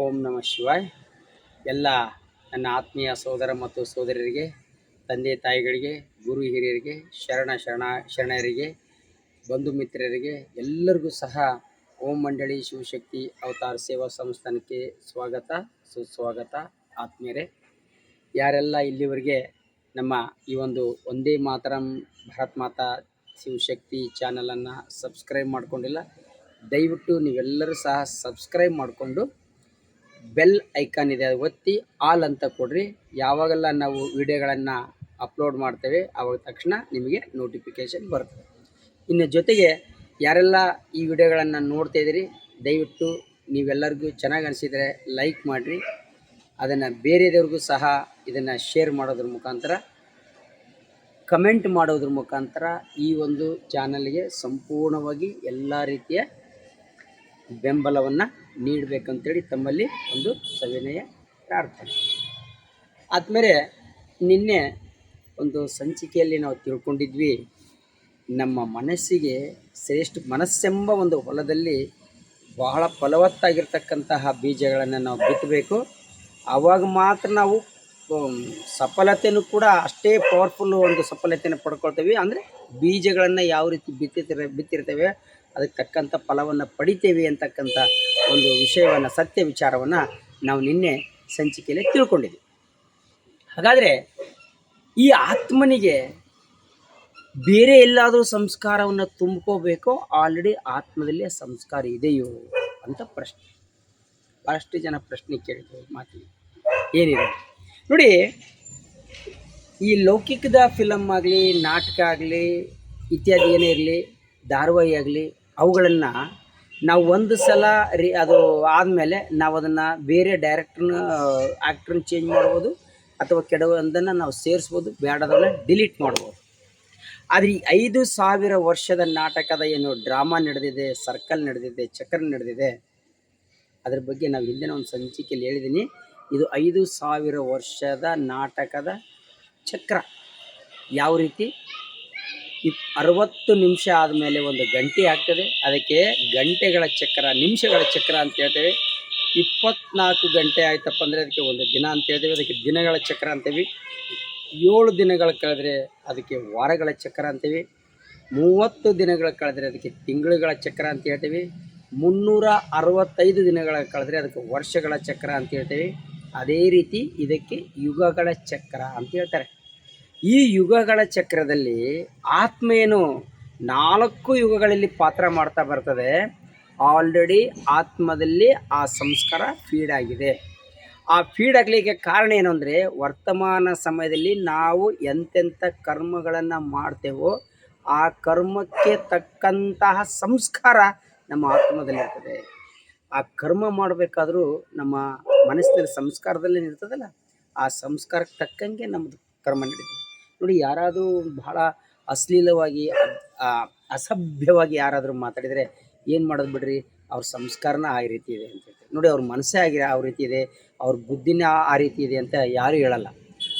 ಓಂ ನಮ ಶಿವಾಯ್. ಎಲ್ಲ ನನ್ನ ಆತ್ಮೀಯ ಸೋದರ ಮತ್ತು ಸೋದರರಿಗೆ ತಂದೆ ತಾಯಿಗಳಿಗೆ, ಗುರು ಹಿರಿಯರಿಗೆ, ಶರಣ ಶರಣ ಶರಣರಿಗೆ, ಬಂಧು ಮಿತ್ರರಿಗೆ, ಎಲ್ಲರಿಗೂ ಸಹ ಓಂ ಮಂಡಳಿ ಶಿವಶಕ್ತಿ ಅವತಾರ ಸೇವಾ ಸಂಸ್ಥಾನಕ್ಕೆ ಸ್ವಾಗತ, ಸುಸ್ವಾಗತ. ಆತ್ಮೀಯರೇ, ಯಾರೆಲ್ಲ ಇಲ್ಲಿವರೆಗೆ ನಮ್ಮ ಈ ಒಂದು ಒಂದೇ ಮಾತರಂ ಭಾರತ್ ಮಾತಾ ಶಿವಶಕ್ತಿ ಚಾನಲನ್ನು ಸಬ್ಸ್ಕ್ರೈಬ್ ಮಾಡಿಕೊಂಡಿಲ್ಲ, ದಯವಿಟ್ಟು ನೀವೆಲ್ಲರೂ ಸಹ ಸಬ್ಸ್ಕ್ರೈಬ್ ಮಾಡಿಕೊಂಡು ಬೆಲ್ ಐಕಾನ್ ಇದೆ, ಅದು ಒತ್ತಿ ಆಲ್ ಅಂತ ಕೊಡ್ರಿ. ಯಾವಾಗೆಲ್ಲ ನಾವು ವಿಡಿಯೋಗಳನ್ನು ಅಪ್ಲೋಡ್ ಮಾಡ್ತೇವೆ, ಆವಾಗ ತಕ್ಷಣ ನಿಮಗೆ ನೋಟಿಫಿಕೇಷನ್ ಬರ್ತದೆ. ಇನ್ನು ಜೊತೆಗೆ ಯಾರೆಲ್ಲ ಈ ವಿಡಿಯೋಗಳನ್ನು ನೋಡ್ತಾ ಇದ್ದೀರಿ, ದಯವಿಟ್ಟು ನೀವೆಲ್ಲರಿಗೂ ಚೆನ್ನಾಗಿ ಅನಿಸಿದರೆ ಲೈಕ್ ಮಾಡಿರಿ. ಅದನ್ನು ಬೇರೆದವ್ರಿಗೂ ಸಹ ಇದನ್ನು ಶೇರ್ ಮಾಡೋದ್ರ ಮುಖಾಂತರ, ಕಮೆಂಟ್ ಮಾಡೋದ್ರ ಮುಖಾಂತರ ಈ ಒಂದು ಚಾನಲ್ಗೆ ಸಂಪೂರ್ಣವಾಗಿ ಎಲ್ಲ ರೀತಿಯ ಬೆಂಬಲವನ್ನು ನೀಡಬೇಕಂತೇಳಿ ತಮ್ಮಲ್ಲಿ ಒಂದು ಸವಿನಯ ಪ್ರಾರ್ಥನೆ. ಆದಮೇಲೆ ನಿನ್ನೆ ಒಂದು ಸಂಚಿಕೆಯಲ್ಲಿ ನಾವು ತಿಳ್ಕೊಂಡಿದ್ವಿ, ನಮ್ಮ ಮನಸ್ಸಿಗೆ ಶ್ರೇಷ್ಠ ಮನಸ್ಸೆಂಬ ಒಂದು ಹೊಲದಲ್ಲಿ ಬಹಳ ಫಲವತ್ತಾಗಿರ್ತಕ್ಕಂತಹ ಬೀಜಗಳನ್ನು ನಾವು ಬಿತ್ತಬೇಕು. ಆವಾಗ ಮಾತ್ರ ನಾವು ಸಫಲತೆಯೂ ಕೂಡ ಅಷ್ಟೇ ಪವರ್ಫುಲ್ಲು ಒಂದು ಸಫಲತೆಯನ್ನು ಪಡ್ಕೊಳ್ತೇವೆ. ಅಂದರೆ ಬೀಜಗಳನ್ನು ಯಾವ ರೀತಿ ಬಿತ್ತಿರ್ತಾರೆ ಬಿತ್ತಿರ್ತೇವೆ, ಅದಕ್ಕೆ ತಕ್ಕಂಥ ಫಲವನ್ನು ಪಡಿತೇವೆ ಅಂತಕ್ಕಂಥ ಒಂದು ವಿಷಯವನ್ನು, ಸತ್ಯ ವಿಚಾರವನ್ನು ನಾವು ನಿನ್ನೆ ಸಂಚಿಕೆಯಲ್ಲಿ ತಿಳ್ಕೊಂಡಿದ್ವಿ. ಹಾಗಾದರೆ ಈ ಆತ್ಮನಿಗೆ ಬೇರೆ ಎಲ್ಲಾದರೂ ಸಂಸ್ಕಾರವನ್ನು ತುಂಬ್ಕೋಬೇಕೋ? ಆಲ್ರೆಡಿ ಆತ್ಮದಲ್ಲಿ ಸಂಸ್ಕಾರ ಇದೆಯೋ ಅಂತ ಪ್ರಶ್ನೆ. ಭಾಳಷ್ಟು ಜನ ಪ್ರಶ್ನೆ ಕೇಳಿದ್ರು ಮಾತಿಗೆ. ಏನಿದೆ? ನೋಡಿ, ಈ ಲೌಕಿಕದ ಫಿಲಮ್ ಆಗಲಿ, ನಾಟಕ ಆಗಲಿ, ಇತ್ಯಾದಿ ಏನೇ ಇರಲಿ, ಧಾರಾವಾಹಿ ಆಗಲಿ, ಅವುಗಳನ್ನು ನಾವು ಒಂದು ಸಲ ರೀ, ಅದು ಆದಮೇಲೆ ನಾವು ಅದನ್ನು ಬೇರೆ ಡೈರೆಕ್ಟ್ರನ್ನ ಆ್ಯಕ್ಟ್ರನ್ನ ಚೇಂಜ್ ಮಾಡ್ಬೋದು ಅಥವಾ ಕೆಡವೊಂದನ್ನು ನಾವು ಸೇರಿಸ್ಬೋದು ಬೇಡದನ್ನು ಡಿಲೀಟ್ ಮಾಡ್ಬೋದು. ಆದರೆ ಈ ಐದು ಸಾವಿರ ವರ್ಷದ ನಾಟಕದ ಏನು ಡ್ರಾಮಾ ನಡೆದಿದೆ ಸರ್ಕಲ್ ನಡೆದಿದೆ, ಚಕ್ರ ನಡೆದಿದೆ, ಅದ್ರ ಬಗ್ಗೆ ನಾವು ಹಿಂದಿನ ಒಂದು ಸಂಚಿಕೆಯಲ್ಲಿ ಹೇಳಿದ್ದೀನಿ ಇದು ಐದು ಸಾವಿರ ವರ್ಷದ ನಾಟಕದ ಚಕ್ರ. ಯಾವ ರೀತಿ? ಇಪ್ ಅರವತ್ತು ನಿಮಿಷ ಆದಮೇಲೆ ಒಂದು ಗಂಟೆ ಆಗ್ತದೆ. ಅದಕ್ಕೆ ಗಂಟೆಗಳ ಚಕ್ರ, ನಿಮಿಷಗಳ ಚಕ್ರ ಅಂತ ಹೇಳ್ತೇವೆ. ಇಪ್ಪತ್ನಾಲ್ಕು ಗಂಟೆ ಆಯ್ತಪ್ಪ ಅಂದರೆ ಅದಕ್ಕೆ ಒಂದು ದಿನ ಅಂತ ಹೇಳ್ತೇವೆ. ಅದಕ್ಕೆ ದಿನಗಳ ಚಕ್ರ ಅಂತೀವಿ. ಏಳು ದಿನಗಳು ಕಳೆದ್ರೆ ಅದಕ್ಕೆ ವಾರಗಳ ಚಕ್ರ ಅಂತೀವಿ. ಮೂವತ್ತು ದಿನಗಳ ಕಳೆದ್ರೆ ಅದಕ್ಕೆ ತಿಂಗಳುಗಳ ಚಕ್ರ ಅಂತ ಹೇಳ್ತೀವಿ. ಮುನ್ನೂರ ಅರವತ್ತೈದು ದಿನಗಳ ಕಳೆದ್ರೆ ಅದಕ್ಕೆ ವರ್ಷಗಳ ಚಕ್ರ ಅಂತ ಹೇಳ್ತೇವೆ. ಅದೇ ರೀತಿ ಇದಕ್ಕೆ ಯುಗಗಳ ಚಕ್ರ ಅಂತ ಹೇಳ್ತಾರೆ. ಈ ಯುಗಗಳ ಚಕ್ರದಲ್ಲಿ ಆತ್ಮ ಏನು ನಾಲ್ಕು ಯುಗಗಳಲ್ಲಿ ಪಾತ್ರ ಮಾಡ್ತಾ ಬರ್ತದೆ. ಆಲ್ರೆಡಿ ಆತ್ಮದಲ್ಲಿ ಆ ಸಂಸ್ಕಾರ ಫೀಡ್ ಆಗಿದೆ. ಆ ಫೀಡ್ ಆಗಲಿಕ್ಕೆ ಕಾರಣ ಏನು ಅಂದರೆ, ವರ್ತಮಾನ ಸಮಯದಲ್ಲಿ ನಾವು ಎಂತೆಂಥ ಕರ್ಮಗಳನ್ನು ಮಾಡ್ತೇವೋ, ಆ ಕರ್ಮಕ್ಕೆ ತಕ್ಕಂತಹ ಸಂಸ್ಕಾರ ನಮ್ಮ ಆತ್ಮದಲ್ಲಿರ್ತದೆ. ಆ ಕರ್ಮ ಮಾಡಬೇಕಾದ್ರೂ ನಮ್ಮ ಮನಸ್ಸಿನಲ್ಲಿ ಸಂಸ್ಕಾರದಲ್ಲಿ ಇರ್ತದಲ್ಲ, ಆ ಸಂಸ್ಕಾರಕ್ಕೆ ತಕ್ಕಂಗೆ ನಮ್ಮದು ಕರ್ಮ ನಡೀತದೆ. ನೋಡಿ ಯಾರಾದರೂ ಬಹಳ ಅಶ್ಲೀಲವಾಗಿ ಅಸಭ್ಯವಾಗಿ ಯಾರಾದರೂ ಮಾತಾಡಿದರೆ ಏನು ಮಾಡೋದು ಬಿಡ್ರಿ? ಅವ್ರ ಸಂಸ್ಕಾರನ ಆ ರೀತಿ ಇದೆ ಅಂತ ಹೇಳ್ತಾರೆ. ನೋಡಿ ಅವ್ರ ಮನಸ್ಸೇ ಆಗಿ ಆ ರೀತಿ ಇದೆ, ಅವ್ರ ಬುದ್ಧಿನೇ ಆ- ಆ ರೀತಿ ಇದೆ ಅಂತ ಯಾರೂ ಹೇಳಲ್ಲ.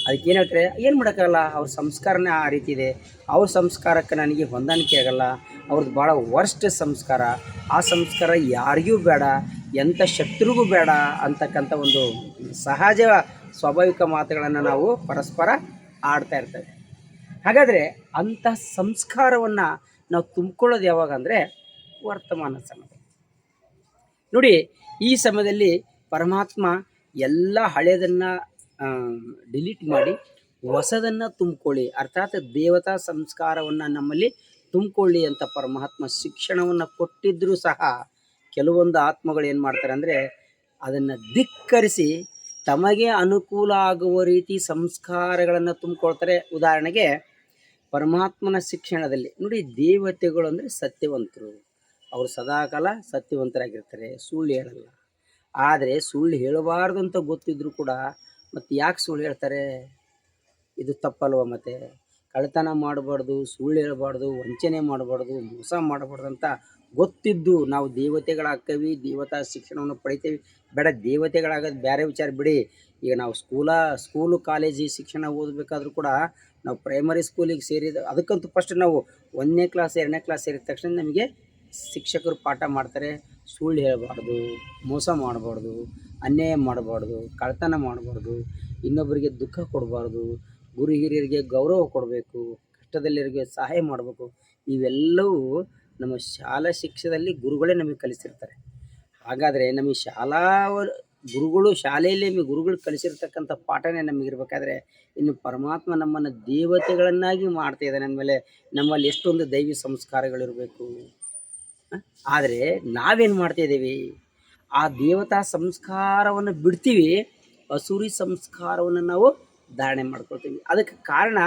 ಅದಕ್ಕೆ ಏನು ಹೇಳ್ತಾರೆ? ಏನು ಮಾಡೋಕ್ಕಾಗಲ್ಲ? ಅವ್ರ ಸಂಸ್ಕಾರನೇ ಆ ರೀತಿ ಇದೆ. ಅವ್ರ ಸಂಸ್ಕಾರಕ್ಕೆ ನನಗೆ ಹೊಂದಾಣಿಕೆ ಆಗಲ್ಲ. ಅವ್ರದ್ದು ಭಾಳ ವರ್ಸ್ಟ್ ಸಂಸ್ಕಾರ. ಆ ಸಂಸ್ಕಾರ ಯಾರಿಗೂ ಬೇಡ ಎಂಥ ಶತ್ರುಗೂ ಬೇಡ ಅಂತಕ್ಕಂಥ ಒಂದು ಸಹಜ, ಸ್ವಾಭಾವಿಕ ಮಾತುಗಳನ್ನು ನಾವು ಪರಸ್ಪರ ಆಡ್ತಾ ಇರ್ತವೆ ಹಾಗಾದರೆ ಅಂಥ ಸಂಸ್ಕಾರವನ್ನು ನಾವು ತುಂಬಿಕೊಳ್ಳೋದು ಯಾವಾಗ ಅಂದರೆ ವರ್ತಮಾನ ಸಮಯ ನೋಡಿ, ಈ ಸಮಯದಲ್ಲಿ ಪರಮಾತ್ಮ ಎಲ್ಲ ಹಳೆಯದನ್ನು ಡಿಲೀಟ್ ಮಾಡಿ ಹೊಸದನ್ನು ತುಂಬಿಕೊಳ್ಳಿ. ಅರ್ಥಾತ್ ದೇವತಾ ಸಂಸ್ಕಾರವನ್ನು ನಮ್ಮಲ್ಲಿ ತುಂಬಿಕೊಳ್ಳಿ ಅಂತ ಪರಮಾತ್ಮ ಶಿಕ್ಷಣವನ್ನು ಕೊಟ್ಟಿದ್ದರೂ ಸಹ ಕೆಲವೊಂದು ಆತ್ಮಗಳು ಏನು ಮಾಡ್ತಾರೆ ಅಂದರೆ ಅದನ್ನು ಧಿಕ್ಕರಿಸಿ ತಮಗೆ ಅನುಕೂಲ ಆಗುವ ರೀತಿ ಸಂಸ್ಕಾರಗಳನ್ನು ತುಂಬಿಕೊಳ್ತಾರೆ. ಉದಾಹರಣೆಗೆ, ಪರಮಾತ್ಮನ ಶಿಕ್ಷಣದಲ್ಲಿ, ನೋಡಿ ದೇವತೆಗಳು ಅಂದರೆ ಸತ್ಯವಂತರು. ಅವರು ಸದಾಕಾಲ ಸತ್ಯವಂತರಾಗಿರ್ತಾರೆ, ಸುಳ್ಳು ಹೇಳಲ್ಲ. ಆದರೆ ಸುಳ್ಳು ಹೇಳಬಾರ್ದು ಅಂತ ಗೊತ್ತಿದ್ರೂ ಕೂಡ, ಮತ್ತು ಯಾಕೆ ಸುಳ್ಳು ಹೇಳ್ತಾರೆ? ಇದು ತಪ್ಪಲ್ವ ಮತ್ತೆ? ಕಳ್ಳತನ ಮಾಡಬಾರ್ದು, ಸುಳ್ಳು ಹೇಳಬಾರ್ದು, ವಂಚನೆ ಮಾಡಬಾರ್ದು, ಮೋಸ ಮಾಡಬಾರ್ದು ಅಂತ ಗೊತ್ತಿದ್ದು ನಾವು ದೇವತೆಗಳಾಗ್ತೇವೆ, ದೇವತಾ ಶಿಕ್ಷಣವನ್ನು ಪಡಿತೇವೆ. ಬೇಡ, ದೇವತೆಗಳಾಗೋದು ಬೇರೆ ವಿಚಾರ ಬಿಡಿ. ಈಗ ನಾವು ಸ್ಕೂಲ ಸ್ಕೂಲು ಕಾಲೇಜಿ ಶಿಕ್ಷಣ ಓದಬೇಕಾದ್ರೂ ಕೂಡ ನಾವು ಪ್ರೈಮರಿ ಸ್ಕೂಲಿಗೆ ಸೇರಿದ, ಅದಕ್ಕಂತೂ ಫಸ್ಟ್ ನಾವು ಒಂದನೇ ಕ್ಲಾಸ್ ಎರಡನೇ ಕ್ಲಾಸ್ ಸೇರಿದ ತಕ್ಷಣ ನಮಗೆ ಶಿಕ್ಷಕರು ಪಾಠ ಮಾಡ್ತಾರೆ. ಸುಳ್ಳು ಹೇಳಬಾರ್ದು, ಮೋಸ ಮಾಡಬಾರ್ದು, ಅನ್ಯಾಯ ಮಾಡಬಾರ್ದು ಕಳ್ತನ ಮಾಡಬಾರ್ದು ಇನ್ನೊಬ್ಬರಿಗೆ ದುಃಖ ಕೊಡಬಾರ್ದು, ಗುರು ಹಿರಿಯರಿಗೆ ಗೌರವ ಕೊಡಬೇಕು ಕಷ್ಟದಲ್ಲಿರಿಗೆ ಸಹಾಯ ಮಾಡಬೇಕು. ಇವೆಲ್ಲವೂ ನಮ್ಮ ಶಾಲಾ ಶಿಕ್ಷಣದಲ್ಲಿ ಗುರುಗಳೇ ನಮಗೆ ಕಲಿಸಿರ್ತಾರೆ. ಹಾಗಾದರೆ ನಮಗೆ ಶಾಲಾ ಗುರುಗಳು ಶಾಲೆಯಲ್ಲಿ ನಮಗೆ ಗುರುಗಳು ಕಲಿಸಿರ್ತಕ್ಕಂಥ ಪಾಠನೇ ನಮಗಿರ್ಬೇಕಾದ್ರೆ ಇನ್ನು ಪರಮಾತ್ಮ ನಮ್ಮನ್ನು ದೇವತೆಗಳನ್ನಾಗಿ ಮಾಡ್ತಾ ಇದ್ದಾನೆ ಅಂದಮೇಲೆ ನಮ್ಮಲ್ಲಿ ಎಷ್ಟೊಂದು ದೈವಿ ಸಂಸ್ಕಾರಗಳಿರಬೇಕು. ಆದರೆ ನಾವೇನು ಮಾಡ್ತಾ ಇದ್ದೀವಿ? ಆ ದೇವತಾ ಸಂಸ್ಕಾರವನ್ನು ಬಿಡ್ತೀವಿ, ಅಸುರಿ ಸಂಸ್ಕಾರವನ್ನು ನಾವು ಧಾರಣೆ ಮಾಡ್ಕೊಳ್ತೀವಿ. ಅದಕ್ಕೆ ಕಾರಣ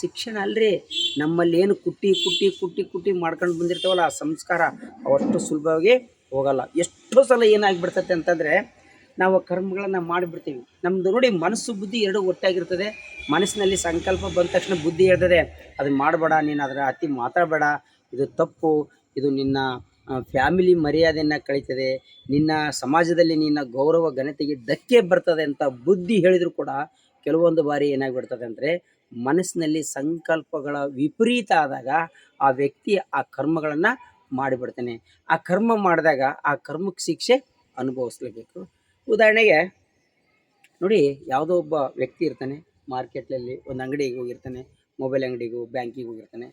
ಶಿಕ್ಷಣ ಅಲ್ರಿ. ನಮ್ಮಲ್ಲಿ ಏನು ಕುಟ್ಟಿ ಕುಟ್ಟಿ ಕುಟ್ಟಿ ಕುಟ್ಟಿ ಮಾಡ್ಕೊಂಡು ಬಂದಿರ್ತಾವಲ್ಲ ಆ ಸಂಸ್ಕಾರ, ಅವಷ್ಟು ಸುಲಭವಾಗಿ ಹೋಗಲ್ಲ. ಎಷ್ಟೋ ಸಲ ಏನಾಗಿಬಿಡ್ತೈತೆ ಅಂತಂದರೆ, ನಾವು ಕರ್ಮಗಳನ್ನು ಮಾಡಿಬಿಡ್ತೀವಿ. ನಮ್ಮದು ನೋಡಿ ಮನಸ್ಸು ಬುದ್ಧಿ ಎರಡೂ ಒಟ್ಟಾಗಿರ್ತದೆ. ಮನಸ್ಸಿನಲ್ಲಿ ಸಂಕಲ್ಪ ಬಂದ ತಕ್ಷಣ ಬುದ್ಧಿ ಹೇಳ್ತದೆ ಅದನ್ನ ಮಾಡಬೇಡ, ನೀನು ಅದರ ಅತಿ ಮಾತಾಡಬೇಡ. ಇದು ತಪ್ಪು. ಇದು ನಿನ್ನ ಫ್ಯಾಮಿಲಿ ಮರ್ಯಾದೆಯನ್ನು ಕಳೀತದೆ. ನಿನ್ನ ಸಮಾಜದಲ್ಲಿ ನಿನ್ನ ಗೌರವ ಘನತೆಗೆ ಧಕ್ಕೆ ಬರ್ತದೆ ಅಂತ ಬುದ್ಧಿ ಹೇಳಿದರೂ ಕೂಡ ಕೆಲವೊಂದು ಬಾರಿ ಏನಾಗ್ಬಿಡ್ತದೆ ಅಂದರೆ ಮನಸ್ಸಿನಲ್ಲಿ ಸಂಕಲ್ಪಗಳ ವಿಪರೀತ ಆದಾಗ ಆ ವ್ಯಕ್ತಿ ಆ ಕರ್ಮಗಳನ್ನು ಮಾಡಿಬಿಡ್ತಾನೆ. ಆ ಕರ್ಮ ಮಾಡಿದಾಗ ಆ ಕರ್ಮಕ್ಕೆ ಶಿಕ್ಷೆ ಅನುಭವಿಸ್ಲೇಬೇಕು. ಉದಾಹರಣೆಗೆ ನೋಡಿ ಯಾವುದೋ ಒಬ್ಬ ವ್ಯಕ್ತಿ ಇರ್ತಾನೆ ಮಾರ್ಕೆಟ್ಲಲ್ಲಿ ಒಂದು ಅಂಗಡಿಗೆ ಹೋಗಿರ್ತಾನೆ, ಮೊಬೈಲ್ ಅಂಗಡಿಗೂ ಬ್ಯಾಂಕಿಗೆ ಹೋಗಿರ್ತಾನೆ.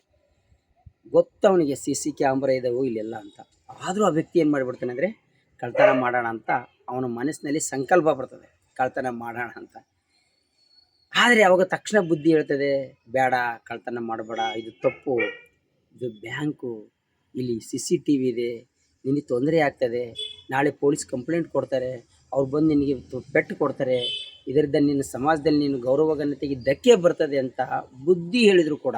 ಗೊತ್ತವನಿಗೆ ಸಿ ಸಿ ಕ್ಯಾಮ್ರಾ ಇದಾವೆ ಇಲ್ಲೆಲ್ಲ ಅಂತ. ಆದರೂ ಆ ವ್ಯಕ್ತಿ ಏನು ಮಾಡಿಬಿಡ್ತಾನೆ ಅಂದರೆ ಕಳ್ತನ ಮಾಡೋಣ ಅಂತ, ಅವನ ಮನಸ್ಸಿನಲ್ಲಿ ಸಂಕಲ್ಪ ಬರ್ತದೆ. ಕಳ್ತನ ಮಾಡೋಣ ಅಂತ. ಆದರೆ ಅವಾಗ ತಕ್ಷಣ ಬುದ್ಧಿ ಹೇಳ್ತದೆ, ಬೇಡ, ಕಳ್ತನ ಮಾಡಬೇಡ, ಇದು ತಪ್ಪು. ಇದು ಬ್ಯಾಂಕು, ಇಲ್ಲಿ ಸಿ ಸಿ ಟಿ ವಿ ಇದೆ, ನಿನಗೆ ತೊಂದರೆ ಆಗ್ತದೆ. ನಾಳೆ ಪೊಲೀಸ್ ಕಂಪ್ಲೇಂಟ್ ಕೊಡ್ತಾರೆ, ಅವ್ರು ಬಂದು ನಿನಗೆ ಪೆಟ್ಟು ಕೊಡ್ತಾರೆ. ಇದರಿಂದ ನಿನ್ನ ಸಮಾಜದಲ್ಲಿ ನೀನು ಗೌರವ ಘನತೆಗೆ ಧಕ್ಕೆ ಬರ್ತದೆ ಅಂತ ಬುದ್ಧಿ ಹೇಳಿದರೂ ಕೂಡ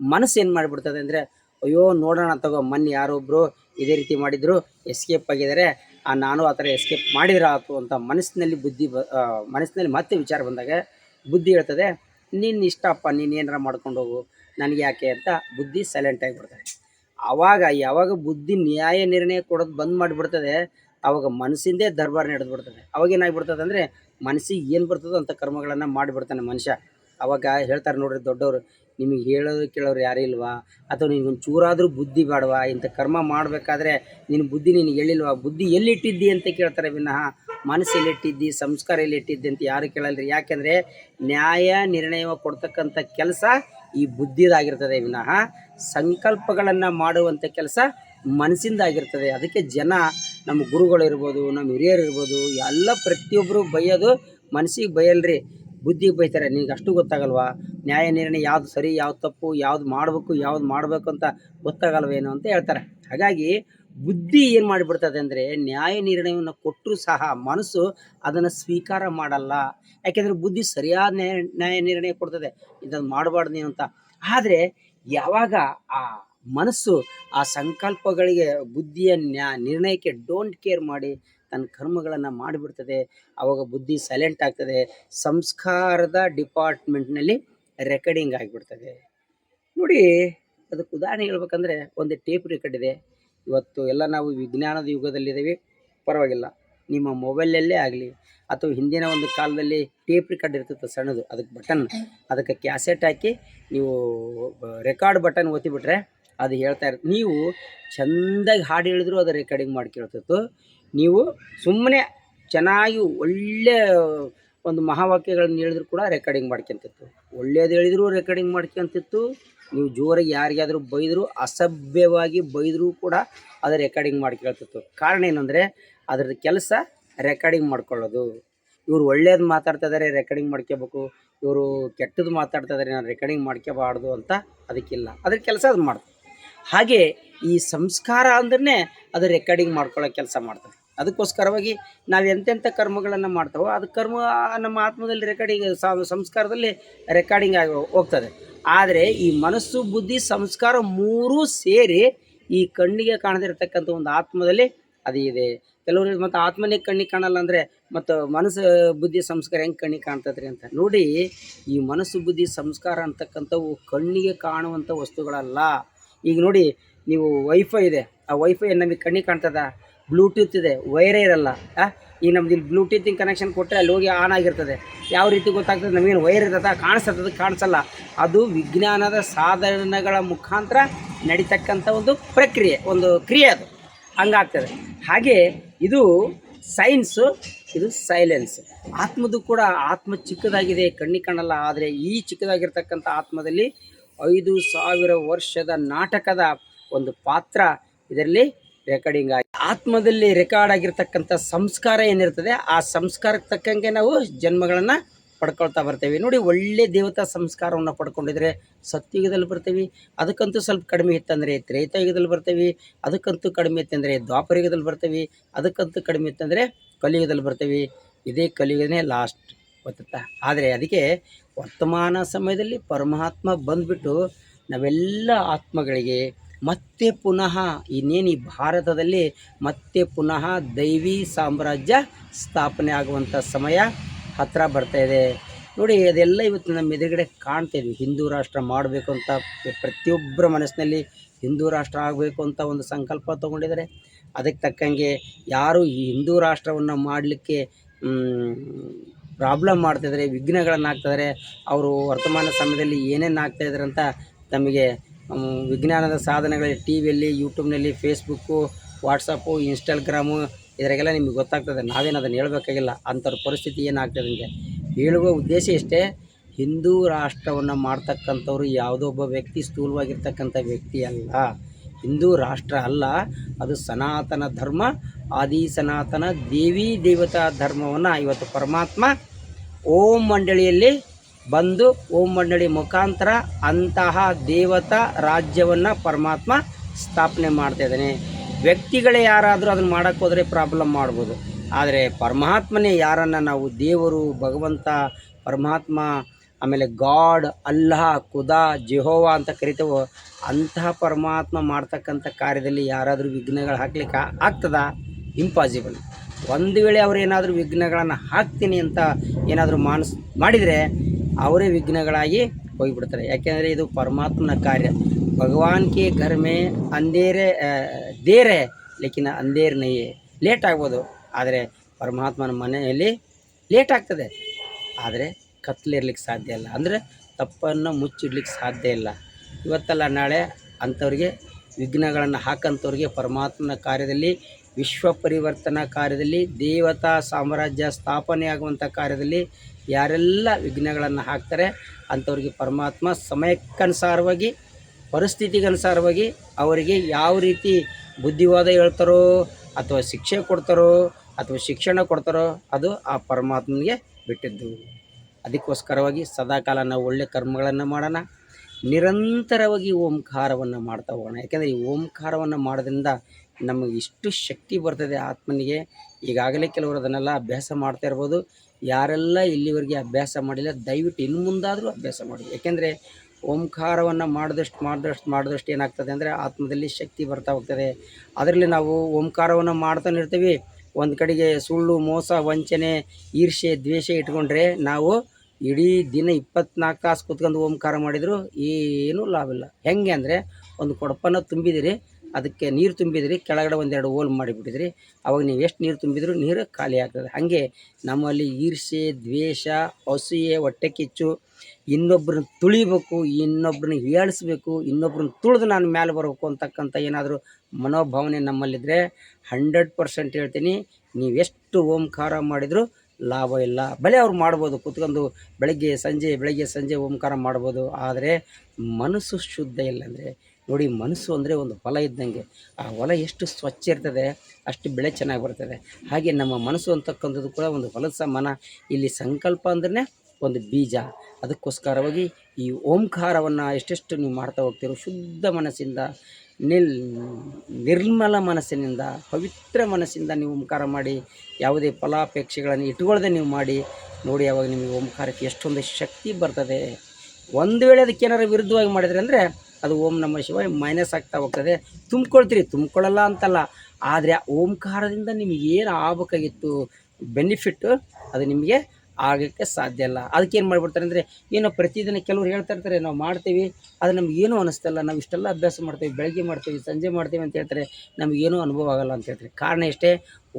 ಮನಸ್ಸು ಏನು ಮಾಡಿಬಿಡ್ತದೆ ಅಂದರೆ, ಅಯ್ಯೋ, ನೋಡೋಣ ತಗೋ, ಮೊನ್ನೆ ಯಾರೊಬ್ಬರು ಇದೇ ರೀತಿ ಮಾಡಿದ್ರು, ಎಸ್ಕೇಪ್ ಆಗಿದ್ದಾರೆ. ಆ, ನಾನು ಆ ಥರ ಎಸ್ಕೇಪ್ ಮಾಡಿದ್ರೆ ಅಂತ ಮನಸ್ಸಿನಲ್ಲಿ ಬುದ್ಧಿ ಬ ಮನಸ್ಸಿನಲ್ಲಿ ಮತ್ತೆ ವಿಚಾರ ಬಂದಾಗ ಬುದ್ಧಿ ಹೇಳ್ತದೆ ನಿನ್ನ ಇಷ್ಟಪ್ಪ ನೀನು ಏನಾರ ಮಾಡ್ಕೊಂಡು ಹೋಗು. ನನಗೆ ಯಾಕೆ ಅಂತ ಬುದ್ಧಿ ಸೈಲೆಂಟ್ ಆಗಿಬಿಡ್ತಾರೆ ಆವಾಗ ಯಾವಾಗ ಬುದ್ಧಿ ನ್ಯಾಯ ನಿರ್ಣಯ ಕೊಡೋದು ಬಂದ್ ಮಾಡಿಬಿಡ್ತದೆ ಆವಾಗ ಮನಸ್ಸಿಂದೇ ದರ್ಬಾರ್ ನಡೆದು ಬಿಡ್ತದೆ. ಅವಾಗ ಏನಾಗ್ಬಿಡ್ತದೆ ಅಂದರೆ, ಮನಸ್ಸಿಗೆ ಏನು ಬರ್ತದೋ ಅಂಥ ಕರ್ಮಗಳನ್ನು ಮಾಡಿಬಿಡ್ತಾನೆ ಮನುಷ್ಯ. ಅವಾಗ ಹೇಳ್ತಾರೆ ನೋಡ್ರಿ ದೊಡ್ಡವರು, ನಿಮಗೆ ಹೇಳೋದು ಕೇಳೋರು ಯಾರೂ ಇಲ್ವಾ? ಅಥವಾ ಒಂದು ಚೂರಾದರೂ ಬುದ್ಧಿ ಬೇಡವಾ? ಇಂಥ ಕರ್ಮ ಮಾಡಬೇಕಾದ್ರೆ ನಿನ್ನ ಬುದ್ಧಿ ನಿನಗೆ ಹೇಳಿಲ್ವಾ? ಬುದ್ಧಿ ಎಲ್ಲಿಟ್ಟಿದ್ದಿ ಅಂತ ಕೇಳ್ತಾರೆ ವಿನಃ ಮನಸ್ಸು ಇಟ್ಟಿದ್ದಿ ಸಂಸ್ಕಾರ ಎಲ್ಲಿಟ್ಟಿದ್ದಿ ಅಂತ ಯಾರು ಕೇಳಲ್ರಿ. ಯಾಕೆಂದರೆ ನ್ಯಾಯ ನಿರ್ಣಯ ಕೊಡ್ತಕ್ಕಂಥ ಕೆಲಸ ಈ ಬುದ್ಧಿದಾಗಿರ್ತದೆ ವಿನಃ. ಸಂಕಲ್ಪಗಳನ್ನು ಮಾಡುವಂಥ ಕೆಲಸ ಮನಸ್ಸಿಂದ ಆಗಿರ್ತದೆ ಅದಕ್ಕೆ ಜನ ನಮ್ಮ ಗುರುಗಳು ಇರ್ಬೋದು, ನಮ್ಮ ಹಿರಿಯರು ಇರ್ಬೋದು, ಎಲ್ಲ ಪ್ರತಿಯೊಬ್ಬರು ಬೈಯೋದು ಮನಸ್ಸಿಗೆ ಬೈಯಲ್ರಿ. ಬುದ್ಧಿಗೆ ಬೈತಾರೆ. ನಿನಗೆ ಅಷ್ಟು ಗೊತ್ತಾಗಲ್ವಾ? ನ್ಯಾಯ ನಿರ್ಣಯ ಯಾವ್ದು ಸರಿ, ಯಾವ್ದು ತಪ್ಪು, ಯಾವ್ದು ಮಾಡಬೇಕು ಯಾವ್ದು ಮಾಡಬೇಕು ಅಂತ ಗೊತ್ತಾಗಲ್ವೇನು ಅಂತ ಹೇಳ್ತಾರೆ. ಹಾಗಾಗಿ ಬುದ್ಧಿ ಏನು ಮಾಡಿಬಿಡ್ತದೆ ಅಂದರೆ ನ್ಯಾಯ ನಿರ್ಣಯವನ್ನು ಕೊಟ್ಟರೂ ಸಹ ಮನಸ್ಸು ಅದನ್ನು ಸ್ವೀಕಾರ ಮಾಡಲ್ಲ. ಯಾಕೆಂದರೆ ಬುದ್ಧಿ ಸರಿಯಾದ ನ್ಯಾಯ ನ್ಯಾಯ ನಿರ್ಣಯ ಕೊಡ್ತದೆ. ಇದನ್ನು ಮಾಡಬಾರ್ದು ನೀನು ಅಂತ. ಆದರೆ ಯಾವಾಗ ಆ ಮನಸ್ಸು ಆ ಸಂಕಲ್ಪಗಳಿಗೆ, ಬುದ್ಧಿಯ ನ್ಯಾ, ನಿರ್ಣಯಕ್ಕೆ ಡೋಂಟ್ ಕೇರ್ ಮಾಡಿ ತನ್ನ ಕರ್ಮಗಳನ್ನು ಮಾಡಿಬಿಡ್ತದೆ ಆವಾಗ ಬುದ್ಧಿ ಸೈಲೆಂಟ್ ಆಗ್ತದೆ. ಸಂಸ್ಕಾರದ ಡಿಪಾರ್ಟ್ಮೆಂಟ್ನಲ್ಲಿ ರೆಕಾರ್ಡಿಂಗ್ ಆಗಿಬಿಡ್ತದೆ. ನೋಡಿ, ಅದಕ್ಕೆ ಉದಾಹರಣೆ ಹೇಳ್ಬೇಕಂದ್ರೆ ಒಂದು ಟೇಪ್ ರೆಕಾರ್ಡ್ ಇದೆ. ಇವತ್ತು ಎಲ್ಲ ನಾವು ವಿಜ್ಞಾನದ ಯುಗದಲ್ಲಿದ್ದೀವಿ. ಪರವಾಗಿಲ್ಲ. ನಿಮ್ಮ ಮೊಬೈಲಲ್ಲೇ ಆಗಲಿ ಅಥವಾ ಹಿಂದಿನ ಒಂದು ಕಾಲದಲ್ಲಿ ಟೇಪ್ ರೆಕಾರ್ಡ್ ಇರ್ತಿತ್ತು ಸಣ್ಣದು, ಅದಕ್ಕೆ ಬಟನ್, ಅದಕ್ಕೆ ಕ್ಯಾಸೆಟ್ ಹಾಕಿ ನೀವು ರೆಕಾರ್ಡ್ ಬಟನ್ ಒತ್ತಿಬಿಟ್ರೆ ಅದು ಹೇಳ್ತಾ ಇರುತ್ತೆ. ನೀವು ಚೆಂದಾಗಿ ಹಾಡು ಹೇಳಿದ್ರು ಅದು ರೆಕಾರ್ಡಿಂಗ್ ಮಾಡಿ ಕೇಳ್ತಿತ್ತು. ನೀವು ಸುಮ್ಮನೆ ಚೆನ್ನಾಗಿ ಒಳ್ಳೆ ಒಂದು ಮಹಾವಾಕ್ಯಗಳನ್ನು ಹೇಳಿದ್ರು ಕೂಡ ರೆಕಾರ್ಡಿಂಗ್ ಮಾಡ್ಕೊಂತಿತ್ತು. ಒಳ್ಳೇದು ಹೇಳಿದ್ರು ರೆಕಾರ್ಡಿಂಗ್ ಮಾಡ್ಕೊಂತಿತ್ತು. ನೀವು ಜೋರಾಗಿ ಯಾರಿಗಾದರೂ ಬೈದರೂ, ಅಸಭ್ಯವಾಗಿ ಬೈದರೂ ಕೂಡ ಅದು ರೆಕಾರ್ಡಿಂಗ್ ಮಾಡಿ ಕೇಳ್ತಿತ್ತು. ಕಾರಣ ಏನಂದರೆ ಅದರ ಕೆಲಸ ರೆಕಾರ್ಡಿಂಗ್ ಮಾಡ್ಕೊಳ್ಳೋದು. ಇವರು ಒಳ್ಳೇದು ಮಾತಾಡ್ತಾ ಇದ್ದಾರೆ ರೆಕಾರ್ಡಿಂಗ್ ಮಾಡ್ಕೋಬೇಕು. ಇವರು ಕೆಟ್ಟದ್ದು ಮಾತಾಡ್ತಾ ಇದ್ದಾರೆ ನಾನು ರೆಕಾರ್ಡಿಂಗ್ ಮಾಡ್ಕೋಬಾರ್ದು ಅಂತ ಅದಕ್ಕಿಲ್ಲ. ಅದ್ರ ಕೆಲಸ ಅದು ಮಾಡ್ತದೆ ಹಾಗೆ ಈ ಸಂಸ್ಕಾರ ಅಂದ್ರೆ ಅದು ರೆಕಾರ್ಡಿಂಗ್ ಮಾಡ್ಕೊಳ್ಳೋ ಕೆಲಸ ಮಾಡ್ತದೆ ಅದಕ್ಕೋಸ್ಕರವಾಗಿ ನಾವು ಎಂತೆಂಥ ಕರ್ಮಗಳನ್ನು ಮಾಡ್ತಾವೋ, ಅದು ಕರ್ಮ ನಮ್ಮ ಆತ್ಮದಲ್ಲಿ ರೆಕಾರ್ಡಿಂಗ್ ಸಂಸ್ಕಾರದಲ್ಲಿ ರೆಕಾರ್ಡಿಂಗ್ ಆಗಿ ಹೋಗ್ತದೆ. ಆದರೆ ಈ ಮನಸ್ಸು, ಬುದ್ಧಿ, ಸಂಸ್ಕಾರ ಮೂರೂ ಸೇರಿ ಈ ಕಣ್ಣಿಗೆ ಕಾಣದಿರ್ತಕ್ಕಂಥ ಒಂದು ಆತ್ಮದಲ್ಲಿ ಅದು ಇದೆ. ಕೆಲವರು ಮತ್ತು ಆತ್ಮನೇ ಕಣ್ಣಿಗೆ ಕಾಣಲ್ಲ ಅಂದರೆ ಮತ್ತು ಮನಸ್ಸು, ಬುದ್ಧಿ, ಸಂಸ್ಕಾರ ಹೆಂಗೆ ಕಣ್ಣಿಗೆ ಕಾಣ್ತದ್ರಿ ಅಂತ? ನೋಡಿ, ಈ ಮನಸ್ಸು, ಬುದ್ಧಿ, ಸಂಸ್ಕಾರ ಅಂತಕ್ಕಂಥವು ಕಣ್ಣಿಗೆ ಕಾಣುವಂಥ ವಸ್ತುಗಳಲ್ಲ. ಈಗ ನೋಡಿ, ನೀವು ವೈಫೈ ಇದೆ. ಆ ವೈಫೈ ನಮಗೆ ಕಣ್ಣಿಗೆ ಕಾಣ್ತದ? ಬ್ಲೂಟೂತ್ ಇದೆ, ವೈರೇ ಇರಲ್ಲ. ಈ ನಮ್ದು ಇಲ್ಲಿ ಬ್ಲೂಟೂತಿಂಗ್ ಕನೆಕ್ಷನ್ ಕೊಟ್ಟರೆ ಅಲ್ಲಿ ಹೋಗಿ ಆನ್ ಆಗಿರ್ತದೆ. ಯಾವ ರೀತಿ ಗೊತ್ತಾಗ್ತದೆ? ನಮಗೇನು ವೈರ್ ಇರ್ತದೆ ಕಾಣಿಸ್ತದೆ, ಕಾಣಿಸಲ್ಲ. ಅದು ವಿಜ್ಞಾನದ ಸಾಧನಗಳ ಮುಖಾಂತರ ನಡೀತಕ್ಕಂಥ ಒಂದು ಪ್ರಕ್ರಿಯೆ, ಒಂದು ಕ್ರಿಯೆ ಅದು. ಹಂಗಾಗ್ತದೆ. ಹಾಗೆ ಇದು ಸೈನ್ಸು ಇದು ಸೈಲೆನ್ಸ್ ಆತ್ಮದು ಕೂಡ ಆತ್ಮ ಚಿಕ್ಕದಾಗಿದೆ ಕಣ್ಣಿ ಕಾಣಲ್ಲ. ಆದರೆ ಈ ಚಿಕ್ಕದಾಗಿರ್ತಕ್ಕಂಥ ಆತ್ಮದಲ್ಲಿ ಐದು ಸಾವಿರ ವರ್ಷದ ನಾಟಕದ ಒಂದು ಪಾತ್ರ ಇದರಲ್ಲಿ ರೆಕಾರ್ಡಿಂಗ್ ಆಗಿ ಆತ್ಮದಲ್ಲಿ ರೆಕಾರ್ಡ್ ಆಗಿರ್ತಕ್ಕಂಥ ಸಂಸ್ಕಾರ ಏನಿರ್ತದೆ, ಆ ಸಂಸ್ಕಾರಕ್ಕೆ ತಕ್ಕಂಗೆ ನಾವು ಜನ್ಮಗಳನ್ನು ಪಡ್ಕೊಳ್ತಾ ಬರ್ತೇವೆ. ನೋಡಿ, ಒಳ್ಳೆ ದೇವತಾ ಸಂಸ್ಕಾರವನ್ನು ಪಡ್ಕೊಂಡಿದ್ರೆ ಸತ್ಯುಗದಲ್ಲಿ ಬರ್ತೀವಿ, ಅದಕ್ಕಂತೂ ಸ್ವಲ್ಪ ಕಡಿಮೆ ಇತ್ತಂದರೆ ತ್ರೇತಾಯುಗದಲ್ಲಿ ಬರ್ತೀವಿ, ಅದಕ್ಕಂತೂ ಕಡಿಮೆ ಇತ್ತಂದರೆ ದ್ವಾಪರಯುಗದಲ್ಲಿ ಬರ್ತೀವಿ, ಅದಕ್ಕಂತೂ ಕಡಿಮೆ ಇತ್ತಂದರೆ ಕಲಿಯುಗದಲ್ಲಿ ಬರ್ತೀವಿ. ಇದೇ ಕಲಿಯುಗನೇ ಲಾಸ್ಟ್ ಗೊತ್ತಾ ಆದರೆ ಅದಕ್ಕೆ ವರ್ತಮಾನ ಸಮಯದಲ್ಲಿ ಪರಮಾತ್ಮ ಬಂದುಬಿಟ್ಟು ನಾವೆಲ್ಲ ಆತ್ಮಗಳಿಗೆ ಮತ್ತೆ ಪುನಃ ಇನ್ನೇನು ಈ ಭಾರತದಲ್ಲಿ ಮತ್ತೆ ಪುನಃ ದೈವಿ ಸಾಮ್ರಾಜ್ಯ ಸ್ಥಾಪನೆ ಆಗುವಂಥ ಸಮಯ ಹತ್ತಿರ ಬರ್ತಾ ಇದೆ. ನೋಡಿ ಅದೆಲ್ಲ ಇವತ್ತು ನಮ್ಮ ಎದುರುಗಡೆ ಕಾಣ್ತಾ ಇದ್ವಿ ಹಿಂದೂ ರಾಷ್ಟ್ರ ಮಾಡಬೇಕು ಅಂತ ಪ್ರತಿಯೊಬ್ಬರ ಮನಸ್ಸಿನಲ್ಲಿ ಹಿಂದೂ ರಾಷ್ಟ್ರ ಆಗಬೇಕು ಅಂತ ಒಂದು ಸಂಕಲ್ಪ ತೊಗೊಂಡಿದ್ದಾರೆ. ಅದಕ್ಕೆ ತಕ್ಕಂಗೆ ಯಾರು ಈ ಹಿಂದೂ ರಾಷ್ಟ್ರವನ್ನು ಮಾಡಲಿಕ್ಕೆ ಪ್ರಾಬ್ಲಮ್ ಮಾಡ್ತಾಯಿದ್ದಾರೆ ವಿಘ್ನಗಳನ್ನು ಹಾಕ್ತಿದ್ದಾರೆ ಅವರು ವರ್ತಮಾನ ಸಮಯದಲ್ಲಿ ಏನೇನು ಆಗ್ತಾಯಿದ್ದಾರೆ ಅಂತ ತಮಗೆ ಮ್, ವಿಜ್ಞಾನದ ಸಾಧನಗಳಲ್ಲಿ ಟಿ ವಿಯಲ್ಲಿ ಯೂಟ್ಯೂಬ್ನಲ್ಲಿ, ಫೇಸ್ಬುಕ್ಕು, ವಾಟ್ಸಪ್ಪು, ಇನ್ಸ್ಟಾಗ್ರಾಮು ಇದರಾಗೆಲ್ಲ ನಿಮಗೆ ಗೊತ್ತಾಗ್ತದೆ. ನಾವೇನು ಅದನ್ನು ಹೇಳಬೇಕಾಗಿಲ್ಲ. ಅಂಥವ್ರ ಪರಿಸ್ಥಿತಿ ಏನಾಗ್ತದೆ ಅಂತ ಹೇಳುವ ಉದ್ದೇಶ ಇಷ್ಟೇ. ಹಿಂದೂ ರಾಷ್ಟ್ರವನ್ನು ಮಾಡ್ತಕ್ಕಂಥವ್ರು ಯಾವುದೋ ಒಬ್ಬ ವ್ಯಕ್ತಿ ಸ್ಥೂಲವಾಗಿರ್ತಕ್ಕಂಥ ವ್ಯಕ್ತಿ ಅಲ್ಲ. ಹಿಂದೂ ರಾಷ್ಟ್ರ ಅಲ್ಲ. ಅದು ಸನಾತನ ಧರ್ಮ, ಆದಿ ಸನಾತನ ದೇವಿ ದೇವತಾ ಧರ್ಮವನ್ನು ಇವತ್ತು ಪರಮಾತ್ಮ ಓಂ ಮಂಡಳಿಯಲ್ಲಿ ಬಂದು ಓಂ ಮಂಡಳಿ ಮುಖಾಂತರ ಅಂತಹ ದೇವತಾ ರಾಜ್ಯವನ್ನು ಪರಮಾತ್ಮ ಸ್ಥಾಪನೆ ಮಾಡ್ತಾ ಇದ್ದಾನೆ. ವ್ಯಕ್ತಿಗಳೇ ಯಾರಾದರೂ ಅದನ್ನು ಮಾಡೋಕ್ಕೆ ಹೋದರೆ ಪ್ರಾಬ್ಲಮ್ ಮಾಡ್ಬೋದು. ಆದರೆ ಪರಮಾತ್ಮನೇ ಯಾರನ್ನು ನಾವು ದೇವರು, ಭಗವಂತ, ಪರಮಾತ್ಮ, ಆಮೇಲೆ ಗಾಡ್, ಅಲ್ಲಾಹ, ಖುದಾ, ಜೆಹೋವಾ ಅಂತ ಕರಿತೇವೋ, ಅಂತಹ ಪರಮಾತ್ಮ ಮಾಡ್ತಕ್ಕಂಥ ಕಾರ್ಯದಲ್ಲಿ ಯಾರಾದರೂ ವಿಘ್ನಗಳು ಹಾಕ್ಲಿಕ್ಕೆ ಆಗ್ತದ? ಇಂಪಾಸಿಬಲ್ ಒಂದು ವೇಳೆ ಅವರು ಏನಾದರೂ ವಿಘ್ನಗಳನ್ನು ಹಾಕ್ತೀನಿ ಅಂತ ಏನಾದರೂ ಮಾನಸ್, ಮಾಡಿದರೆ ಅವರೇ ವಿಘ್ನಗಳಾಗಿ ಹೋಗಿಬಿಡ್ತಾರೆ. ಯಾಕೆಂದರೆ ಇದು ಪರಮಾತ್ಮನ ಕಾರ್ಯ. ಭಗವಾನ್ ಕೆ ಘರ್ ಅಂದೇರೆ ದೇರೆ. ಲೇಕಿನ ಅಂದೇರ್ನೇ ಲೇಟ್ ಆಗ್ಬೋದು. ಆದರೆ ಪರಮಾತ್ಮನ ಮನೆಯಲ್ಲಿ ಲೇಟ್ ಆಗ್ತದೆ. ಆದರೆ ಕತ್ಲಿರ್ಲಿಕ್ಕೆ ಸಾಧ್ಯ ಇಲ್ಲ. ಅಂದರೆ ತಪ್ಪನ್ನು ಮುಚ್ಚಿಡ್ಲಿಕ್ಕೆ ಸಾಧ್ಯ ಇಲ್ಲ. ಇವತ್ತಲ್ಲ ನಾಳೆ ಅಂಥವ್ರಿಗೆ ವಿಘ್ನಗಳನ್ನು ಹಾಕಂಥವ್ರಿಗೆ ಪರಮಾತ್ಮನ ಕಾರ್ಯದಲ್ಲಿ ವಿಶ್ವ ಪರಿವರ್ತನಾ ಕಾರ್ಯದಲ್ಲಿ, ದೇವತಾ ಸಾಮ್ರಾಜ್ಯ ಸ್ಥಾಪನೆ ಆಗುವಂಥ ಕಾರ್ಯದಲ್ಲಿ ಯಾರೆಲ್ಲ ವಿಘ್ನಗಳನ್ನು ಹಾಕ್ತಾರೆ ಅಂಥವ್ರಿಗೆ ಪರಮಾತ್ಮ ಸಮಯಕ್ಕನುಸಾರವಾಗಿ, ಪರಿಸ್ಥಿತಿಗನುಸಾರವಾಗಿ ಅವರಿಗೆ ಯಾವ ರೀತಿ ಬುದ್ಧಿವಾದ ಹೇಳ್ತಾರೋ ಅಥವಾ ಶಿಕ್ಷೆ ಕೊಡ್ತಾರೋ ಅಥವಾ ಶಿಕ್ಷಣ ಕೊಡ್ತಾರೋ ಅದು ಆ ಪರಮಾತ್ಮನಿಗೆ ಬಿಟ್ಟಿದ್ದು. ಅದಕ್ಕೋಸ್ಕರವಾಗಿ ಸದಾಕಾಲ ನಾವು ಒಳ್ಳೆಯ ಕರ್ಮಗಳನ್ನು ಮಾಡೋಣ, ನಿರಂತರವಾಗಿ ಓಂಕಾರವನ್ನು ಮಾಡ್ತಾ ಹೋಗೋಣ. ಯಾಕೆಂದರೆ ಈ ಓಂಕಾರವನ್ನು ಮಾಡೋದ್ರಿಂದ ನಮಗೆ ಇಷ್ಟು ಶಕ್ತಿ ಬರ್ತದೆ ಆತ್ಮನಿಗೆ. ಈಗಾಗಲೇ ಕೆಲವರು ಅದನ್ನೆಲ್ಲ ಅಭ್ಯಾಸ ಮಾಡ್ತಾ ಇರ್ಬೋದು. ಯಾರೆಲ್ಲ ಇಲ್ಲಿವರೆಗೆ ಅಭ್ಯಾಸ ಮಾಡಿಲ್ಲ, ದಯವಿಟ್ಟು ಇನ್ನು ಮುಂದಾದರೂ ಅಭ್ಯಾಸ ಮಾಡಿ. ಯಾಕೆಂದರೆ ಓಂಕಾರವನ್ನು ಮಾಡಿದಷ್ಟು ಮಾಡಿದಷ್ಟು ಮಾಡಿದಷ್ಟು ಏನಾಗ್ತದೆ ಅಂದರೆ ಆತ್ಮದಲ್ಲಿ ಶಕ್ತಿ ಬರ್ತಾ ಹೋಗ್ತದೆ. ಅದರಲ್ಲಿ ನಾವು ಓಂಕಾರವನ್ನು ಮಾಡ್ತಾನೆ ಇರ್ತೀವಿ ಒಂದು ಕಡೆಗೆ ಸುಳ್ಳು, ಮೋಸ, ವಂಚನೆ ಈರ್ಷೆ ದ್ವೇಷ ಇಟ್ಕೊಂಡ್ರೆ ನಾವು ಇಡೀ ದಿನ ಇಪ್ಪತ್ನಾಲ್ಕು ತಾಸು ಕೂತ್ಕೊಂಡು ಓಂಕಾರ ಮಾಡಿದರೂ ಏನೂ ಲಾಭ ಇಲ್ಲ. ಹೆಂಗೆ ಅಂದರೆ ಒಂದು ಕೊಡಪನ್ನು ತುಂಬಿದಿರಿ ಅದಕ್ಕೆ ನೀರು ತುಂಬಿದ್ರಿ, ಕೆಳಗಡೆ ಒಂದೆರಡು ಹೋಲ್ ಮಾಡಿಬಿಟ್ಟಿದ್ರಿ. ಅವಾಗ ನೀವು ಎಷ್ಟು ನೀರು ತುಂಬಿದ್ರು ನೀರು ಖಾಲಿ ಆಗ್ತದೆ. ಹಾಗೆ ನಮ್ಮಲ್ಲಿ ಈರ್ಷೆ ದ್ವೇಷ, ಹಸುಯೆ, ಹೊಟ್ಟೆ ಕಿಚ್ಚು ಇನ್ನೊಬ್ಬರನ್ನ ತುಳಿಬೇಕು ಇನ್ನೊಬ್ಬರನ್ನ ಹೇಳಿಸ್ಬೇಕು ಇನ್ನೊಬ್ಬರನ್ನ ತುಳಿದು ನಾನು ಮೇಲೆ ಬರಬೇಕು ಅಂತಕ್ಕಂಥ ಏನಾದರೂ ಮನೋಭಾವನೆ ನಮ್ಮಲ್ಲಿದ್ದರೆ ಹಂಡ್ರೆಡ್ ಪರ್ಸೆಂಟ್ ಹೇಳ್ತೀನಿ. ನೀವೆಷ್ಟು ಓಂಕಾರ ಮಾಡಿದರೂ ಲಾಭ ಇಲ್ಲ. ಬಲೆ ಅವ್ರು ಮಾಡ್ಬೋದು, ಕೂತ್ಕೊಂಡು ಬೆಳಗ್ಗೆ ಸಂಜೆ ಬೆಳಗ್ಗೆ ಸಂಜೆ ಓಂಕಾರ ಮಾಡ್ಬೋದು. ಆದರೆ ಮನಸ್ಸು ಶುದ್ಧ ಇಲ್ಲ ಅಂದರೆ ನೋಡಿ ಮನಸ್ಸು ಅಂದರೆ ಒಂದು ಹೊಲ ಇದ್ದಂಗೆ. ಆ ಹೊಲ ಎಷ್ಟು ಸ್ವಚ್ಛ ಇರ್ತದೆ, ಅಷ್ಟು ಬೆಳೆ ಚೆನ್ನಾಗಿ ಬರ್ತದೆ. ಹಾಗೆ ನಮ್ಮ ಮನಸ್ಸು ಅಂತಕ್ಕಂಥದ್ದು ಕೂಡ ಒಂದು ಹೊಲದ ಸಮಾನ. ಇಲ್ಲಿ ಸಂಕಲ್ಪ ಅಂದ್ರೆ ಒಂದು ಬೀಜ. ಅದಕ್ಕೋಸ್ಕರವಾಗಿ ಈ ಓಂಕಾರವನ್ನು ಎಷ್ಟೆಷ್ಟು ನೀವು ಮಾಡ್ತಾ ಹೋಗ್ತೀರೋ ಶುದ್ಧ ಮನಸ್ಸಿಂದ, ನಿಲ್, ನಿರ್ಮಲ ಮನಸ್ಸಿನಿಂದ, ಪವಿತ್ರ ಮನಸ್ಸಿಂದ ನೀವು ಓಂಕಾರ ಮಾಡಿ, ಯಾವುದೇ ಫಲಾಪೇಕ್ಷೆಗಳನ್ನು ಇಟ್ಕೊಳ್ಳದೆ ನೀವು ಮಾಡಿ, ನೋಡಿ ಯಾವಾಗ ನಿಮಗೆ ಓಂಕಾರಕ್ಕೆ ಎಷ್ಟೊಂದು ಶಕ್ತಿ ಬರ್ತದೆ. ಒಂದು ವೇಳೆ ಅದಕ್ಕೆ ಏನಾರು ವಿರುದ್ಧವಾಗಿ ಮಾಡಿದರೆ ಅಂದರೆ ಅದು ಓಂ ನಮ ಶಿವಾಯ ಮೈನಸ್ ಆಗ್ತಾ ಹೋಗ್ತದೆ. ತುಂಬ್ಕೊಳ್ತೀರಿ, ತುಂಬ್ಕೊಳ್ಳಲ್ಲ ಅಂತಲ್ಲ. ಆದರೆ ಓಂಕಾರದಿಂದ ನಿಮಗೆ ಏನು ಆಗಬೇಕಾಗಿತ್ತು? ಬೆನಿಫಿಟ್ಟು ಅದು ನಿಮಗೆ ಆಗೋಕ್ಕೆ ಸಾಧ್ಯ ಇಲ್ಲ. ಅದಕ್ಕೆ ಏನು ಮಾಡಿಬಿಡ್ತಾರೆ ಅಂದರೆ, ಏನೋ ಪ್ರತಿದಿನ ಕೆಲವ್ರು ಹೇಳ್ತಾ ಇರ್ತಾರೆ, ನಾವು ಮಾಡ್ತೀವಿ ಅದು ನಮ್ಗೆ ಏನೂ ಅನ್ನಿಸ್ತಲ್ಲ ನಾವು ಇಷ್ಟೆಲ್ಲ ಅಭ್ಯಾಸ ಮಾಡ್ತೀವಿ ಬೆಳಗ್ಗೆ ಮಾಡ್ತೀವಿ, ಸಂಜೆ ಮಾಡ್ತೀವಿ ಅಂತ ಹೇಳ್ತಾರೆ. ನಮಗೇನೂ ಅನುಭವ ಆಗಲ್ಲ ಅಂತ ಹೇಳ್ತಾರೆ. ಕಾರಣ ಇಷ್ಟೇ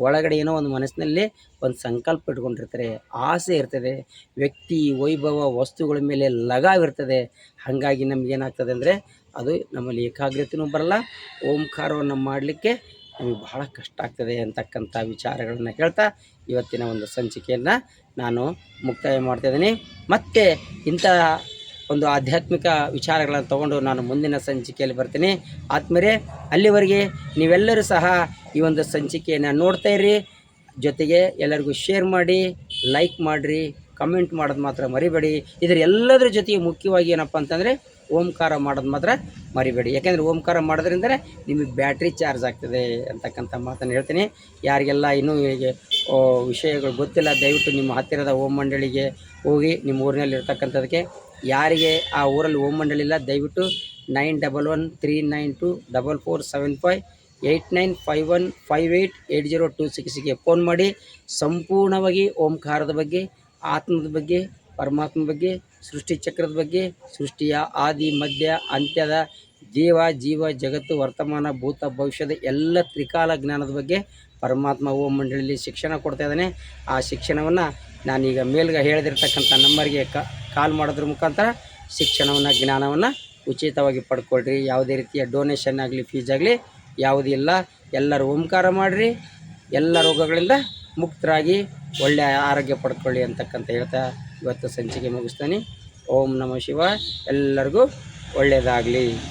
ಒಳಗಡೆ ಏನೋ ಒಂದು ಮನಸ್ಸಿನಲ್ಲಿ ಒಂದು ಸಂಕಲ್ಪ ಇಟ್ಕೊಂಡಿರ್ತಾರೆ. ಆಸೆ ಇರ್ತದೆ, ವ್ಯಕ್ತಿ, ವೈಭವ, ವಸ್ತುಗಳ ಮೇಲೆ ಲಗಾವಿರ್ತದೆ ಹಾಗಾಗಿ ನಮಗೇನಾಗ್ತದೆ ಅಂದರೆ, ಅದು ನಮ್ಮಲ್ಲಿ ಏಕಾಗ್ರತೆಯೂ ಬರಲ್ಲ, ಓಂಕಾರವನ್ನು ಮಾಡಲಿಕ್ಕೆ ನಮಗೆ ಬಹಳ ಕಷ್ಟ ಆಗ್ತದೆ ಅಂತಕ್ಕಂಥ ವಿಚಾರಗಳನ್ನು ಹೇಳ್ತಾ ಇವತ್ತಿನ ಒಂದು ಸಂಚಿಕೆಯನ್ನು ನಾನು ಮುಕ್ತಾಯ ಮಾಡ್ತಾಯಿದ್ದೀನಿ ಮತ್ತು ಇಂಥ ಒಂದು ಆಧ್ಯಾತ್ಮಿಕ ವಿಚಾರಗಳನ್ನು ತಗೊಂಡು ನಾನು ಮುಂದಿನ ಸಂಚಿಕೆಯಲ್ಲಿ ಬರ್ತೀನಿ. ಆತ್ಮರೇ ಅಲ್ಲಿವರೆಗೆ ನೀವೆಲ್ಲರೂ ಸಹ ಈ ಒಂದು ಸಂಚಿಕೆಯನ್ನು ನೋಡ್ತಾ ಇರ್ರಿ. ಜೊತೆಗೆ ಎಲ್ಲರಿಗೂ ಶೇರ್ ಮಾಡಿ, ಲೈಕ್ ಮಾಡಿರಿ, ಕಮೆಂಟ್ ಮಾಡೋದು ಮಾತ್ರ ಮರಿಬೇಡಿ. ಇದರ ಎಲ್ಲದರ ಜೊತೆಗೆ ಮುಖ್ಯವಾಗಿ ಏನಪ್ಪ ಅಂತಂದರೆ ಓಂಕಾರ ಮಾಡೋದು ಮಾತ್ರ ಮರಿಬೇಡಿ. ಯಾಕೆಂದರೆ ಓಂಕಾರ ಮಾಡೋದ್ರಿಂದ ನಿಮಗೆ ಬ್ಯಾಟ್ರಿ ಚಾರ್ಜ್ ಆಗ್ತದೆ ಅಂತಕ್ಕಂಥ ಮಾತನ್ನು ಹೇಳ್ತೀನಿ. ಯಾರಿಗೆಲ್ಲ ಇನ್ನೂ ಹೀಗೆ ವಿಷಯಗಳು ಗೊತ್ತಿಲ್ಲ, ದಯವಿಟ್ಟು ನಿಮ್ಮ ಹತ್ತಿರದ ಓಂ ಮಂಡಳಿಗೆ ಹೋಗಿ ನಿಮ್ಮ ಊರಿನಲ್ಲಿ ಇರ್ತಕ್ಕಂಥದಕ್ಕೆ ಯಾರಿಗೆ ಆ ಊರಲ್ಲಿ ಓಂ ಮಂಡಳಿ ಇಲ್ಲ, ದಯವಿಟ್ಟು nine double one three nine two double four seven five eight nine five one five eight eight zero two ಸಿಕ್ಸ್ಗೆ phone ಮಾಡಿ ಸಂಪೂರ್ಣವಾಗಿ ಓಂಕಾರದ ಬಗ್ಗೆ, ಆತ್ಮದ ಬಗ್ಗೆ ಪರಮಾತ್ಮ ಬಗ್ಗೆ, ಸೃಷ್ಟಿ ಚಕ್ರದ ಬಗ್ಗೆ, ಸೃಷ್ಟಿಯ ಆದಿ, ಮಧ್ಯ, ಅಂತ್ಯದ, ಜೀವ ಜೀವ ಜಗತ್ತು, ವರ್ತಮಾನ, ಭೂತ, ಭವಿಷ್ಯದ ಎಲ್ಲ ತ್ರಿಕಾಲ ಜ್ಞಾನದ ಬಗ್ಗೆ ಪರಮಾತ್ಮ ಓಂ ಮಂಡಳಿಯಲ್ಲಿ ಶಿಕ್ಷಣ ಕೊಡ್ತಾ ಇದ್ದಾನೆ. ಆ ಶಿಕ್ಷಣವನ್ನು ನಾನೀಗ ಮೇಲ್ಗ ಹೇಳದಿರ್ತಕ್ಕಂಥ ನಂಬರ್ಗೆ ಕಾಲ್ ಮಾಡೋದ್ರ ಮುಖಾಂತರ ಶಿಕ್ಷಣವನ್ನು, ಜ್ಞಾನವನ್ನು ಉಚಿತವಾಗಿ ಪಡ್ಕೊಳ್ರಿ. ಯಾವುದೇ ರೀತಿಯ ಡೊನೇಷನ್ ಆಗಲಿ ಫೀಸ್ ಆಗಲಿ, ಯಾವುದೂ ಇಲ್ಲ. ಎಲ್ಲರೂ ಓಂಕಾರ ಮಾಡಿರಿ. ಎಲ್ಲ ರೋಗಗಳಿಂದ ಮುಕ್ತರಾಗಿ ಒಳ್ಳೆಯ ಆರೋಗ್ಯ ಪಡ್ಕೊಳ್ಳಿ ಅಂತಕ್ಕಂಥ ಹೇಳ್ತಾ ಇವತ್ತು ಸಂಚಿಕೆ ಮುಗಿಸ್ತಾನೆ. ಓಂ ನಮಃ ಶಿವ ಎಲ್ಲರಿಗೂ ಒಳ್ಳೆಯದಾಗಲಿ.